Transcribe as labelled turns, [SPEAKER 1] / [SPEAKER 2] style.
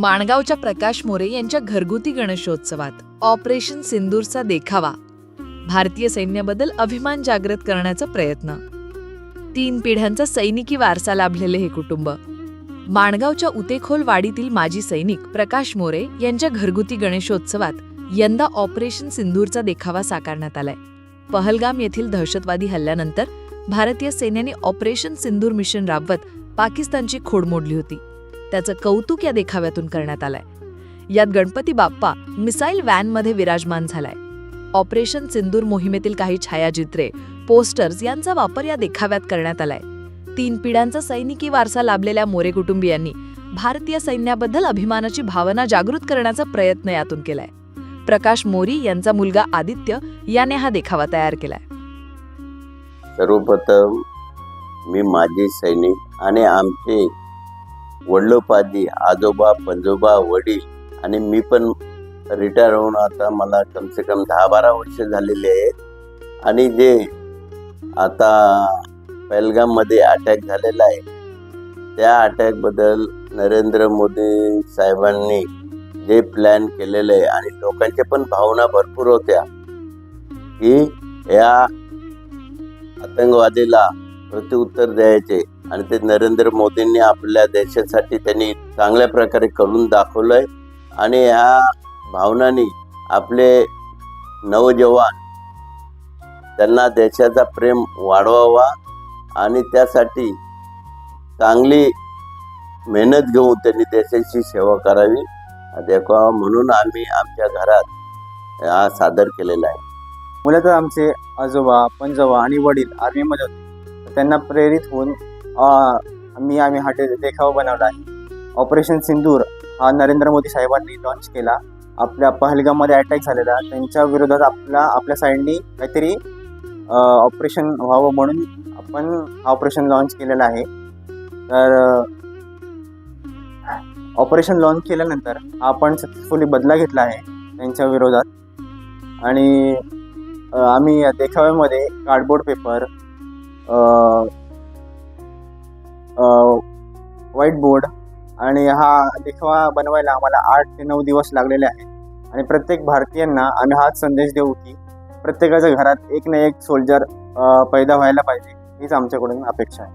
[SPEAKER 1] माणगावच्या प्रकाश मोरे यांच्या घरगुती गणेशोत्सवात ऑपरेशन सिंदूरचा देखावा. भारतीय सैन्याबद्दल अभिमान जागृत करण्याचा प्रयत्न. तीन पिढ्यांचा सैनिकी वारसा लाभलेले हे कुटुंब. माणगावच्या उतेखोल वाडीतील माजी सैनिक प्रकाश मोरे यांच्या घरगुती गणेशोत्सवात यंदा ऑपरेशन सिंदूरचा देखावा साकारण्यात आलाय. पहलगाम येथील दहशतवादी हल्ल्यानंतर भारतीय सैन्याने ऑपरेशन सिंदूर मिशन राबवत पाकिस्तानची खोड मोडली होती. त्याचं कौतुक या देखाव्यातून करण्यात आलंय. यात गणपती बाप्पा मिसाईल व्हॅनमध्ये विराजमान झालाय. ऑपरेशन सिंदूर मोहिमेतील काही छायाचित्रे पोस्टर्स यांचा वापर या देखाव्यात करण्यात आलाय. तीन पिढ्यांचा सैनिकी वारसा लाभलेल्या मोरे कुटुंबियांनी भारतीय सैन्याबद्दल अभिमानाची भावना जागृत करण्याचा प्रयत्न यातून केलाय. प्रकाश मोरी यांचा मुलगा आदित्य याने हा देखावा तयार केलाय.
[SPEAKER 2] सर्वप्रथम मी माजी सैनिक आणि आमचे वडिलोपाधी आजोबा पंजोबा वडील आणि मी पण रिटायर होऊन आता मला कमसे कम दहा बारा वर्ष झालेले आहेत. आणि जे आता पहलगाममध्ये अटॅक झालेला आहे त्या अटॅकबद्दल नरेंद्र मोदी साहेबांनी जे प्लॅन केलेलं आहे आणि लोकांच्या पण भावना भरपूर होत्या की या आतंकवादीला प्रत्युत्तर द्यायचे आणि ते नरेंद्र मोदींनी आपल्या देशासाठी त्यांनी चांगल्या प्रकारे करून दाखवलंय. आणि ह्या भावनांनी आपले नवजवान त्यांना देशाचा प्रेम वाढवावा आणि त्यासाठी चांगली मेहनत घेऊन त्यांनी देशाची सेवा करावी. देखावा म्हणून आम्ही आमच्या घरात हा सादर केलेला आहे.
[SPEAKER 3] मुलं तर आमचे आजोबा पंजोबा आणि वडील आर्मीमध्ये होते त्यांना प्रेरित होऊन मी आम्ही हा देखावा बनवला आहे. ऑपरेशन सिंदूर हा नरेंद्र मोदी साहेबांनी लॉन्च केला. आपल्या पहलगाममध्ये अटॅक झालेला. त्यांच्या विरोधात आपला आपल्या साईडनी काहीतरी ऑपरेशन व्हावं म्हणून आपण हा ऑपरेशन लॉन्च केलेला आहे. तर ऑपरेशन लॉन्च केल्यानंतर आपण सक्सेसफुली बदला घेतला आहे त्यांच्या विरोधात. आणि आम्ही या देखाव्यामध्ये कार्डबोर्ड पेपर व्हाईट बोर्ड आणि हा देखावा बनवायला आम्हाला आठ ते नऊ दिवस लागलेले आहेत. आणि प्रत्येक भारतीयांना आम्ही हाच संदेश देऊ की प्रत्येकाच्या घरात एक ना एक सोल्जर पैदा व्हायला पाहिजे हीच आमच्याकडून अपेक्षा आहे.